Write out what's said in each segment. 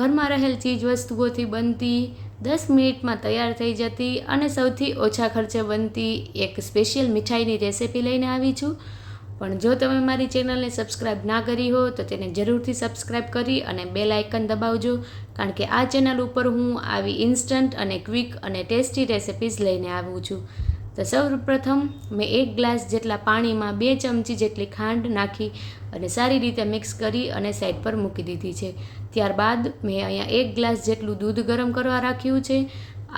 ઘરમાં રહેલ ચીજ વસ્તુઓથી બનતી દસ મિનિટમાં તૈયાર થઈ જતી અને સૌથી ઓછા ખર્ચે બનતી એક સ્પેશિયલ મીઠાઈની રેસિપી લઈને આવી છું. પણ જો તમે મારી ચેનલને સબસ્ક્રાઈબ ના કરી હો, તો તેને જરૂરથી સબસ્ક્રાઈબ કરી અને બેલ આઇકન દબાવજો, કારણ કે આ ચેનલ ઉપર હું આવી ઇન્સ્ટન્ટ અને ક્વિક અને ટેસ્ટી રેસિપીઝ લઈને આવું છું. તો સૌપ્રથમ મેં એક ગ્લાસ જેટલા પાણીમાં બે ચમચી જેટલી ખાંડ નાખી અને સારી રીતે મિક્સ કરી અને સાઈડ પર મૂકી દીધી છે. ત્યારબાદ મેં અહીંયા એક ગ્લાસ જેટલું દૂધ ગરમ કરવા રાખ્યું છે.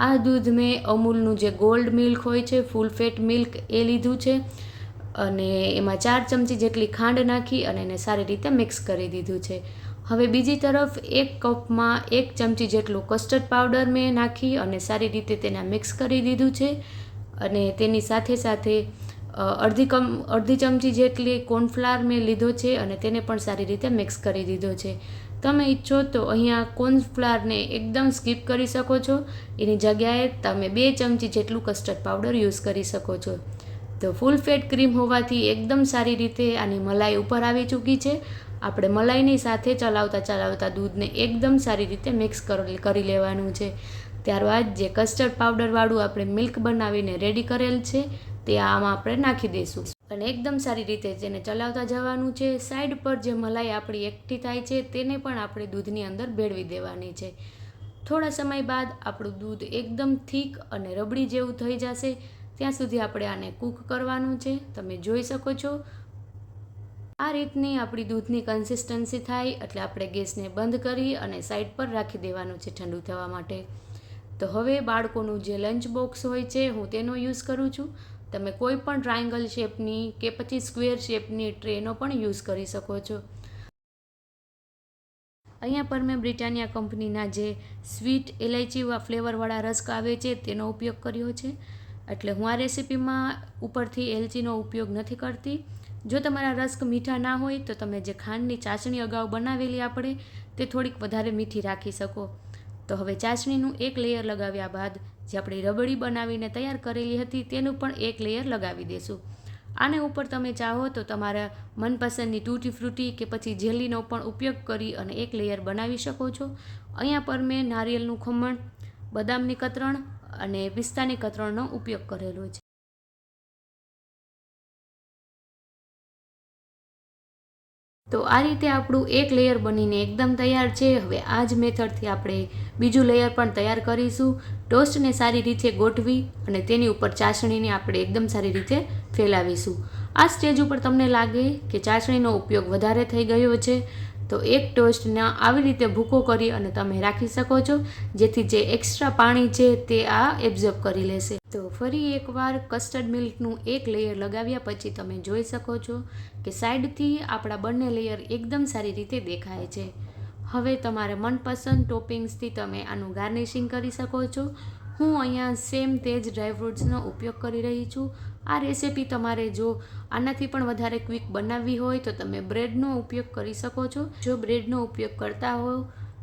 આ દૂધ મેં અમૂલનું જે ગોલ્ડ મિલ્ક હોય છે, ફૂલ ફેટ મિલ્ક એ લીધું છે. અને એમાં ચાર ચમચી જેટલી ખાંડ નાખી અને એને સારી રીતે મિક્સ કરી દીધું છે. હવે બીજી તરફ એક કપમાં એક ચમચી જેટલું કસ્ટર્ડ પાવડર મેં નાખી અને સારી રીતે તેને મિક્સ કરી દીધું છે. અને તેની સાથે સાથે અડધી કમ, અડધી ચમચી જેટલી કોર્નફ્લાવર મેં લીધો છે અને તેને પણ સારી રીતે મિક્સ કરી દીધો છે. તમે ઈચ્છો તો અહીંયા કોર્નફ્લાવરને એકદમ સ્કીપ કરી શકો છો. એની જગ્યાએ તમે બે ચમચી જેટલું કસ્ટર્ડ પાવડર યુઝ કરી શકો છો. તો ફૂલ ફેટ ક્રીમ હોવાથી એકદમ સારી રીતે આની મલાઈ ઉપર આવી ચૂકી છે. આપણે મલાઈની સાથે ચલાવતા ચલાવતા દૂધને એકદમ સારી રીતે મિક્સ કરી લેવાનું છે. ત્યારબાદ જે કસ્ટર્ડ પાવડરવાળું આપણે મિલ્ક બનાવીને રેડી કરેલ છે, તે આમાં આપણે નાખી દઈશું. અને એકદમ સારી રીતે તેને ચલાવતા જવાનું છે સાઈડ પર જે મલાઈ આપણી એકઠી થાય છે, તેને પણ આપણે દૂધની અંદર ભેળવી દેવાની છે. થોડા સમય બાદ આપણું દૂધ એકદમ થીક અને રબડી જેવું થઈ જશે. ત્યાં સુધી આપણે આને કૂક કરવાનું છે. તમે જોઈ શકો છો. આ રીતની આપણી દૂધની કન્સિસ્ટન્સી થાય, એટલે આપણે ગેસને બંધ કરી અને સાઈડ પર રાખી દેવાનું છે ઠંડુ થવા માટે. તો હવે બાળકોનું જે લંચ બોક્સ હોય છે, હું તેનો યુઝ કરું છું. તમે કોઈ પણ ટ્રાયંગલ શેપની કે પછી સ્ક્વેર શેપની ટ્રેનો પણ યુઝ કરી શકો છો. અહીંયા પર મેં બ્રિટાનિયા કંપનીના જે સ્વીટ ઇલાયચી ફ્લેવરવાળા રસ્ક આવે છે, તેનો ઉપયોગ કર્યો છે. એટલે હું આ રેસિપીમાં ઉપરથી એલચીનો ઉપયોગ નથી કરતી. જો તમારા રસ્ક મીઠા ના હોય, તો તમે જે ખાંડની ચાસણી અગાઉ બનાવેલી આપણે, તે થોડીક વધારે મીઠી રાખી શકો. તો હવે ચાસણીનું એક લેયર લગાવ્યા બાદ જે આપણે રબડી બનાવીને તૈયાર કરેલી હતી તેનું પણ એક લેયર લગાવી દેશું. આને ઉપર તમે ચાહો તો તમારા મનપસંદની તૂટી ફ્રૂટી કે પછી જેલીનો પણ ઉપયોગ કરી અને એક લેયર બનાવી શકો છો. અહીંયા પર મેં નારિયેળનું ખમણ, બદામની કતરણ અને પિસ્તાની કતરણનો ઉપયોગ કરેલો છે. તો આ રીતે આપણું એક લેયર બનીને એકદમ તૈયાર છે. હવે આ જ મેથડથી આપણે બીજું લેયર પણ તૈયાર કરીશું. ટોસ્ટને સારી રીતે ગોઠવી અને તેની ઉપર ચાસણીને આપણે એકદમ સારી રીતે ફેલાવીશું. આ સ્ટેજ ઉપર તમને લાગે કે ચાસણીનો ઉપયોગ વધારે થઈ ગયો છે. તો એક ટોસ્ટને આવી રીતે ભૂકો કરી અને તમે રાખી શકો છો, જેથી જે એક્સ્ટ્રા પાણી છે તે આ એબ્ઝોર્બ કરી લેશે. તો ફરી એકવાર કસ્ટર્ડ મિલ્કનું એક લેયર લગાવ્યા પછી તમે જોઈ શકો છો કે સાઈડથી આપણા બંને લેયર એકદમ સારી રીતે દેખાય છે. હવે તમારે મનપસંદ ટોપિંગ્સથી તમે આનું ગાર્નિશિંગ કરી શકો છો. હું અહીંયા સેમ તેજ ડ્રાયફ્રૂટ્સનો ઉપયોગ કરી રહી છું. આ રેસિપી તમારે જો આનાથી પણ વધારે ક્વિક બનાવવી હોય તો તમે બ્રેડનો ઉપયોગ કરી શકો છો. જો બ્રેડનો ઉપયોગ કરતા હો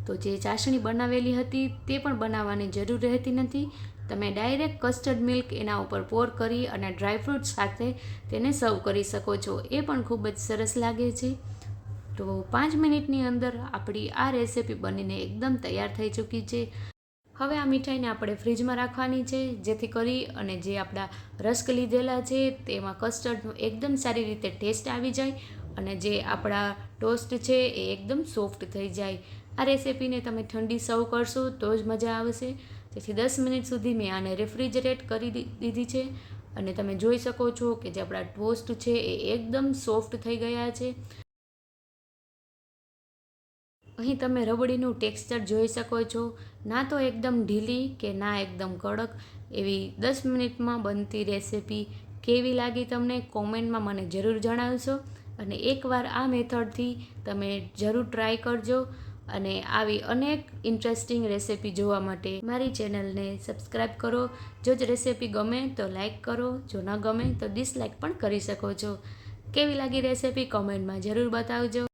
તો જે ચાસણી બનાવેલી હતી તે પણ બનાવવાની જરૂર રહેતી નથી. તમે ડાયરેક્ટ કસ્ટર્ડ મિલ્ક એના ઉપર પોર કરી અને ડ્રાયફ્રૂટ સાથે તેને સર્વ કરી શકો છો. એ પણ ખૂબ જ સરસ લાગે છે. તો પાંચ મિનિટની અંદર આપણી આ રેસિપી બનીને એકદમ તૈયાર થઈ ચૂકી છે. હવે આ મીઠાઈને આપણે ફ્રીજમાં રાખવાની છે, જેથી કરી અને જે આપણા રસ્ક લીધેલા છે, તેમાં કસ્ટર્ડનો એકદમ સારી રીતે ટેસ્ટ આવી જાય અને જે આપણા ટોસ્ટ છે એ એકદમ સોફ્ટ થઈ જાય. આ રેસિપીને તમે ઠંડી સર્વ કરશો તો જ મજા આવશે. તેથી દસ મિનિટ સુધી મેં આને રેફ્રિજરેટ કરી દીધી છે અને તમે જોઈ શકો છો કે જે આપણા ટોસ્ટ છે એ એકદમ સોફ્ટ થઈ ગયા છે. અહીં તમે રબડીનું ટેક્સચર જોઈ શકો છો. ના તો એકદમ ઢીલી કે ના એકદમ કડક એવી દસ મિનિટમાં બનતી રેસિપી કેવી લાગી તમને કોમેન્ટમાં મને જરૂર જણાવશો. અને એકવાર આ મેથડથી તમે જરૂર ટ્રાય કરજો અને આવી અનેક ઇન્ટરેસ્ટિંગ રેસિપી જોવા માટે મારી ચેનલને સબસ્ક્રાઈબ કરો. જો જ રેસિપી ગમે તો લાઇક કરો, જો ન ગમે તો ડિસલાઇક પણ કરી શકો છો. કેવી લાગી રેસિપી કોમેન્ટમાં જરૂર બતાવજો.